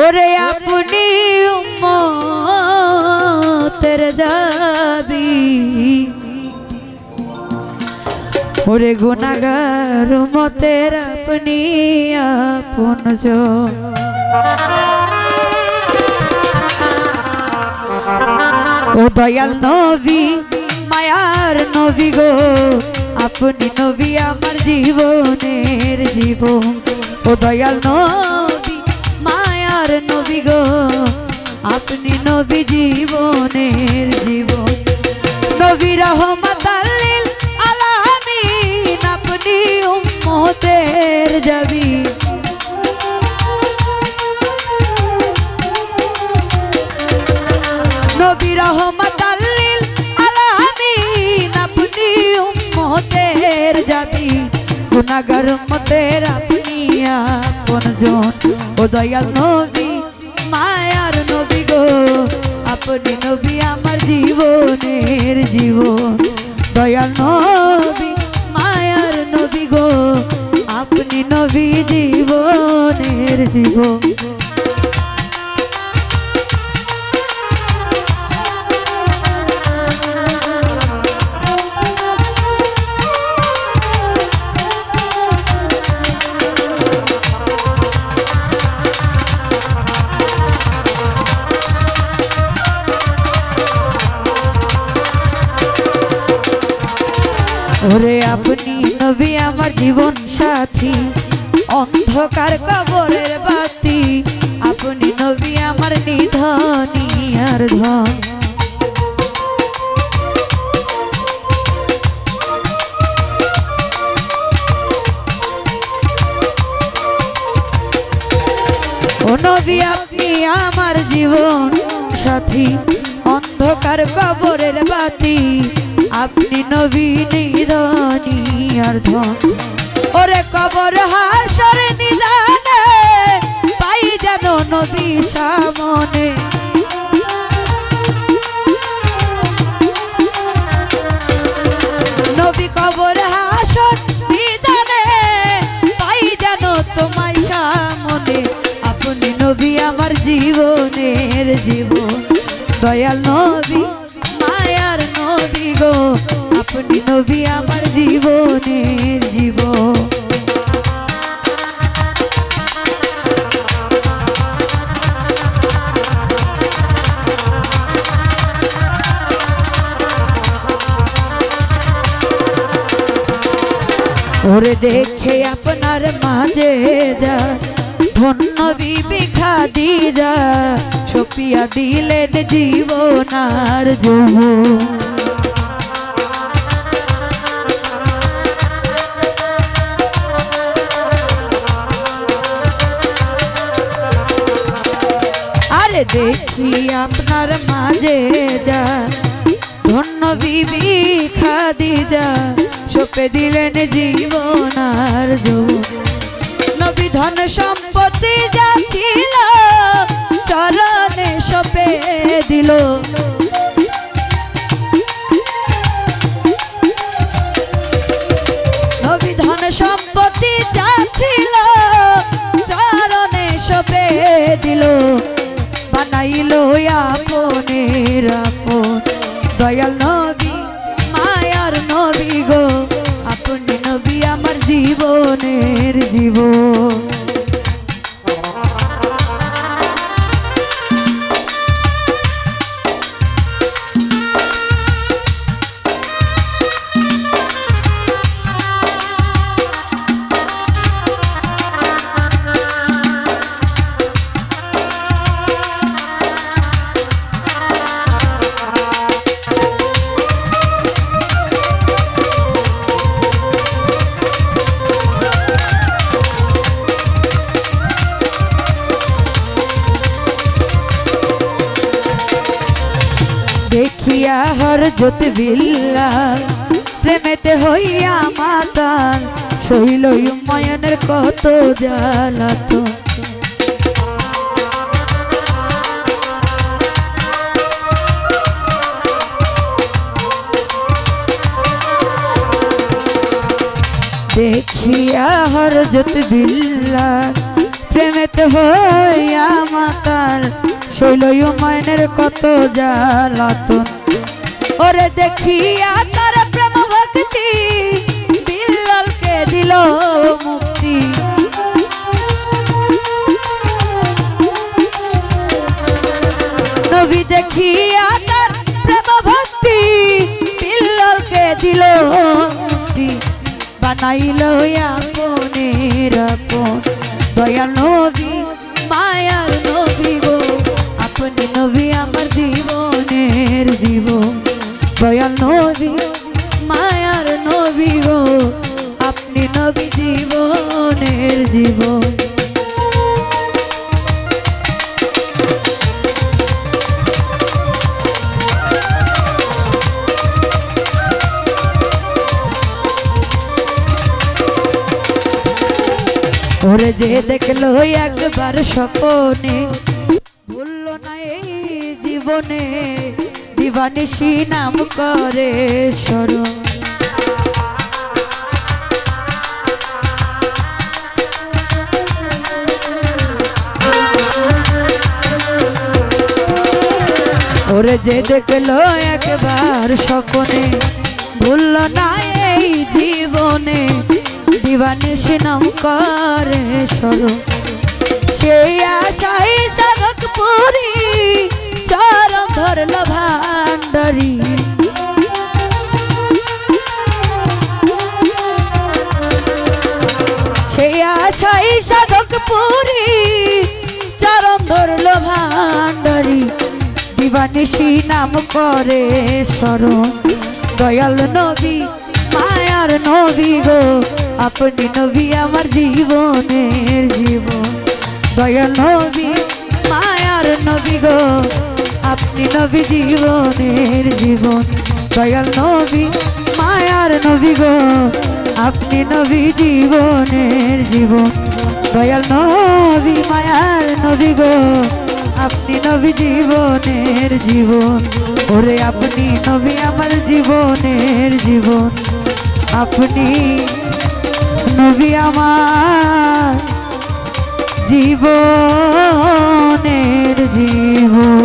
ওরে আপনি উম্মতের যাবি। ওরে গুনাগার মতের আপনি আপন ও দয়াল নবী, মায়ার নবী গো। আপনি নবী আমার জীবনের জীবন। ও দয়াল নবী, মায়ার নবী গো। আপনি নবী জীবনের জীবন। নবী রহমাতাল্লিল আলামিন, আপনি উম্মতের যাবি নবী রহমাতাল্লিল আলামিন, আপনি উম্মতের যাবি গুনাহগার উম্মতের আপনি আপনজন ও দয়াল নবী, মায়ার নবী গো, আপনি নবী আমার জীবনের জীবন। দয়াল নবী, মায়ার নবী গো, আপনি নবী জীবনের জীবন। ওরে আপনি নবী আমার জীবন সাথী। অন্ধকার কবরের বাতি। আপনি নবী আমার নিধনী আর ধন। নবী, আপনি আমার জীবন সাথী। অন্ধকার কবরের বাতি। আপনি নবীন আর ধন। ওরে কবর হাসর নিদানে পাই যেন নবী সামনে। নবী কবর হাসর নিদানে পাই যেন তোমায় সামনে। আপনি নবী আমার জীবনের জীবন। দয়াল নবী গো আপনি নবী আমার জীবনের জীবন। ওরে দেখে আপনার মাঝে যা, ধন্য বিবি খাদি যা, সপিয়া দিলেন জীবনার যুব দেখি আপনার মাঝে যা। ধন্য বিবি খাদিজা, সপে দিলেন জীবনার নবী ধন সম্পত্তি যা ছিল, চরণে সপে দিল। জীবনের হর জ্যোতি বিল্লা, প্রেমেতে হইয়া মাতাল শৈল ময়নের কত জালাত দেখিয়া হর হরজত বিল্লা, প্রেমেতে হইয়া মাতাল শৈল ময়নের কত জালাতন ওরে দেখিয়া তার প্রেম ভক্তি, বিল্লালকে দিল মুক্তি। নবী দেখিয়া তার প্রেম ভক্তি, বিল্লালকে দিল মুক্তি। বানাইল আপনের আপন। দয়াল নবী মায়ার দয়াল নবী, মায়ার নবী গো, আপনি নবী জীবনের জীবন। ওরে যে দেখল একবার স্বপনে ভুললো না এই জীবনে দিবানিসি নাম করে স্মরণ। ওরে যে দেখল একবার স্বপনে, ভুললো না এই জীবনে দিবানিসি নাম করে স্মরণ। সেই আশাই সাধক পুরী চরম ধরল ভান্ডারি সেই আশাই সাধক পুরী চরম ধরল ভান্ডারি দিবানিসি নাম করে স্মরণ দয়াল নবী মায়ার নবী গো আপনি নবী আমার জীবনের জীবন দয়াল নবী মায়ার নবী গো আপনি নবী জীবনের জীবন। দয়াল নবী, মায়ার নবী গো। আপনি নবী জীবনের জীবন। দয়াল নবী, মায়ার নবী গো। আপনি নবী জীবনের জীবন। ওরে আপনি নবী, আমার জীবনের জীবন। আপনি নবী, আমার জীবনের জীবন।